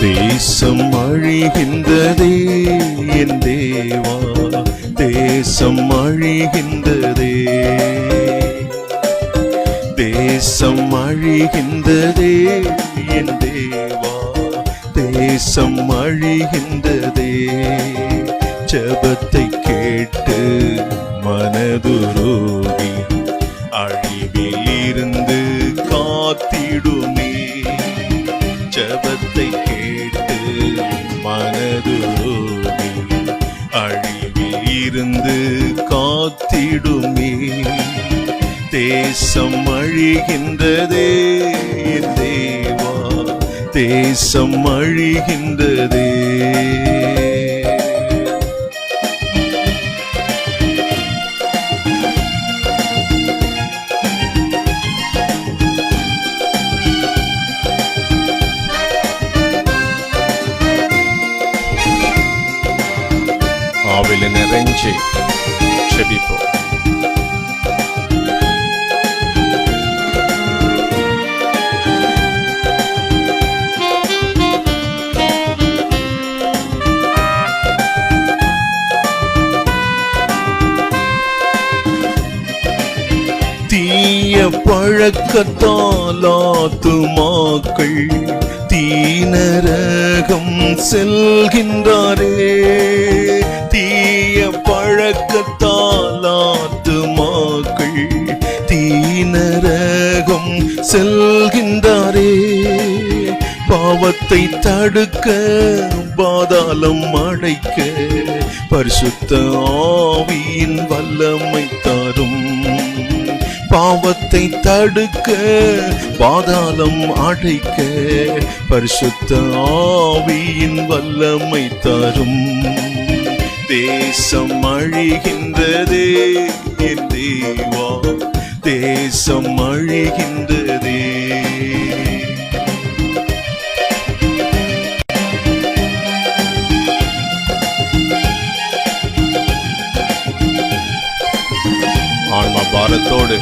தேசம் அழிகின்றதே என் தேவா. தேசம் அழிகின்றதே. தேசம் அழிகின்றதே என் தேவா. தேசம் அழிகின்றதே. ஜபத்தை கேட்டு மனதுரோகி அழிவில் இருந்து காத்திடுமே. மனதுருகி அழிவில் இருந்து காத்திடுமே. தேசம் அழிகின்றதே தேவா. தேசம் அழிகின்றதே. ஆவில நிறைஞ்சு செபிப்போம் தீய பழக்கத்தால் ஆத்துமாக்கள் தீனரகம் செல்கின்றாரே தீய பழக்கத்தால் ஆத்துமாக்கள் தீனரகம் செல்கின்றாரே. பாவத்தை தடுக்க பாதாளம் அடைக்க பரிசுத்த ஆவியின் வல்லமை தரும். பாவத்தை தடுக்க பாதாளம் அடைக்க பரிசுத்த ஆவியின் வல்லமை தரும். தேசம் அழிகின்றதே என் தேவா தேசம் அழிகின்றதே. ஆன்மா பாரத்தோடு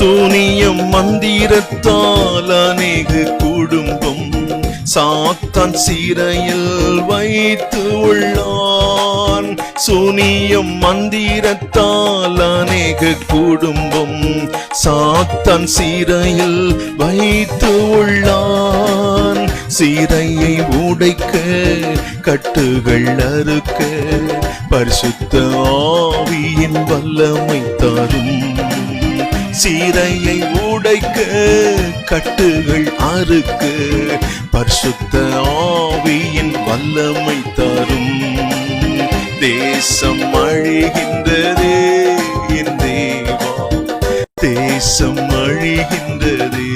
சூனியம் மந்திரத்தால் அநேக குடும்பம் சாத்தான் சீரையில் வைத்து உள்ளான். சூனியம் மந்திரத்தால் அநேக குடும்பம் சாத்தான் சீரையில் வைத்து உள்ளான். சீரையை உடைக்க கட்டுகள் அறுக்க பரிசுத்த ஆவியின் வல்லமை தரும். சீரையை உடைக்க கட்டுகள் அறுக்க பரிசுத்த ஆவியின் வல்லமை தரும். தேசம் அழிகின்றதே என் தேவா தேசம் அழிகின்றதே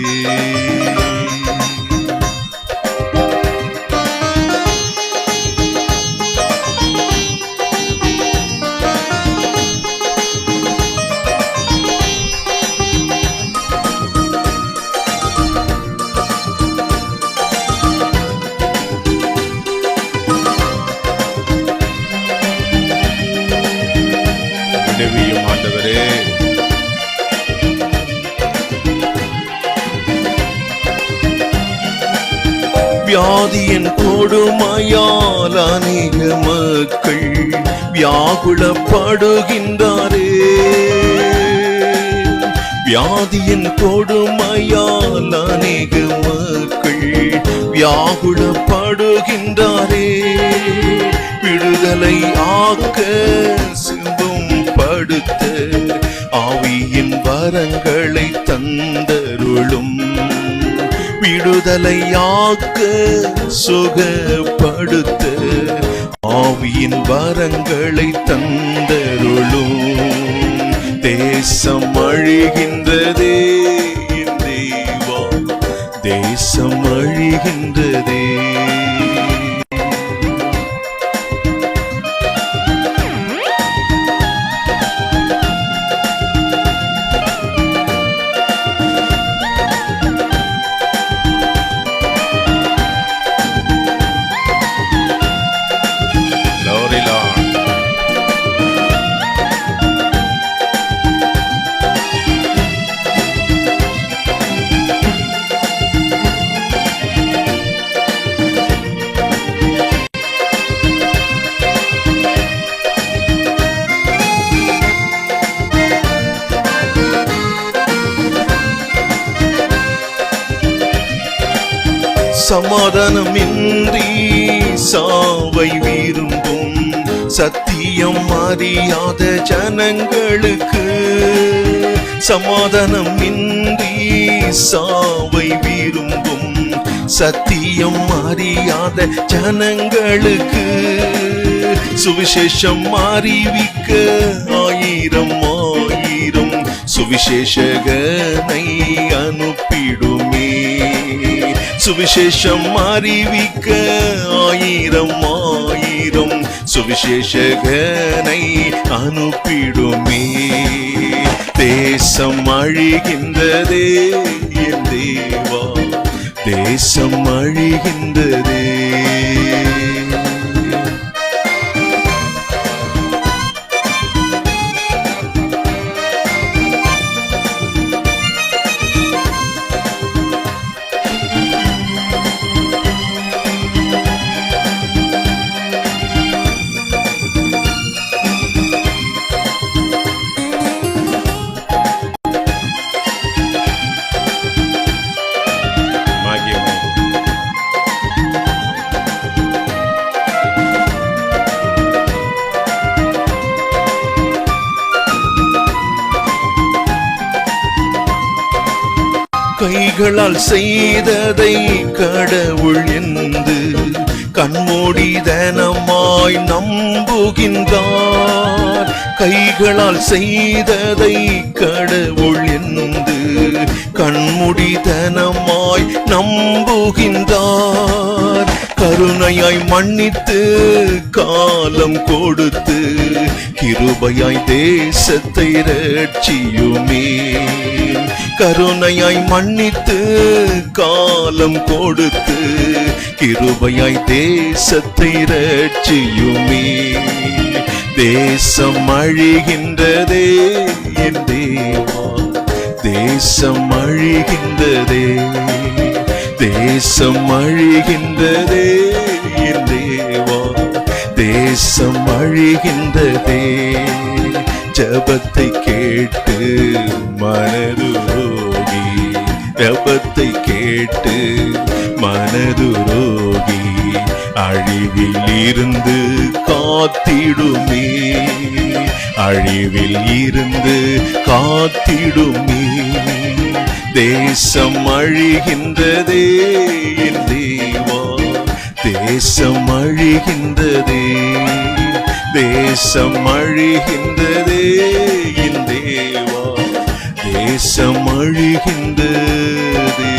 வியாதியின் கொடுமையால் அநேக மக்கள் வியாகுலப்படுகின்றாரே. வியாதியின் கொடுமையால் அநேக மக்கள் வியாகுலப்படுகின்றாரே. விடுதலை ஆக்க சிந்தும் படுத்த ஆவியின் வரங்களை தந்தருளும். விடுதலையாக்க சுகப்படுத்த ஆவியின் வரங்களை தந்தருளும். தேசம் அழிகின்றதே தேவா தேசம் அழிகின்றதே. சமாதானமின்றி சாவை விரும்பும் சத்தியம் அறியாத ஜனங்களுக்கு சமாதானம் இன்றி சாவை விரும்பும் சத்தியம் அறியாத ஜனங்களுக்கு சுவிசேஷம் அறிவிக்க ஆயிரம் ஆயிரம் சுவிசேஷகனை அனுப்பிடும். சுவிசேஷம் அறிவிக்க ஆயிரம் ஆயிரம் சுவிசேஷகனை அனுப்பிடுமே. தேசம் அழிகின்றதே என் தேவா தேசம் அழிகின்றதே. கைகளால் செய்ததை கடவுள் என்று கண்மூடிதனமாய் நம்புகின்றார். கைகளால் செய்ததை கடவுள் என்று கண்மூடிதனமாய் நம்புகின்றார். கருணையாய் மன்னித்து காலம் கொடுத்து கிருபையாய் தேசத்தை ரட்சியுமே கருணையாய் மன்னித்து காலம் கொடுத்து கிருபையாய் தேசத்தை ரட்சியுமே தேசம் அழிகின்றதே என் தேவா. தேசம் அழிகின்றதே. தேசம் அழிகின்றதே என் தேவா. தேசம் அழிகின்றதே. ஜபத்தை கேட்டு மனதுரோகி. ஜபத்தை கேட்டு மனதுரோகி. அழிவில் இருந்து காத்திடுமே. அழிவில் இருந்து காத்திடுமே. தேசம் அழிகின்றதே என் தேவா. தேசம் அழிகின்றதே. தேசம் அழிகின்றதே என் தேவா. தேசம் அழிகின்றது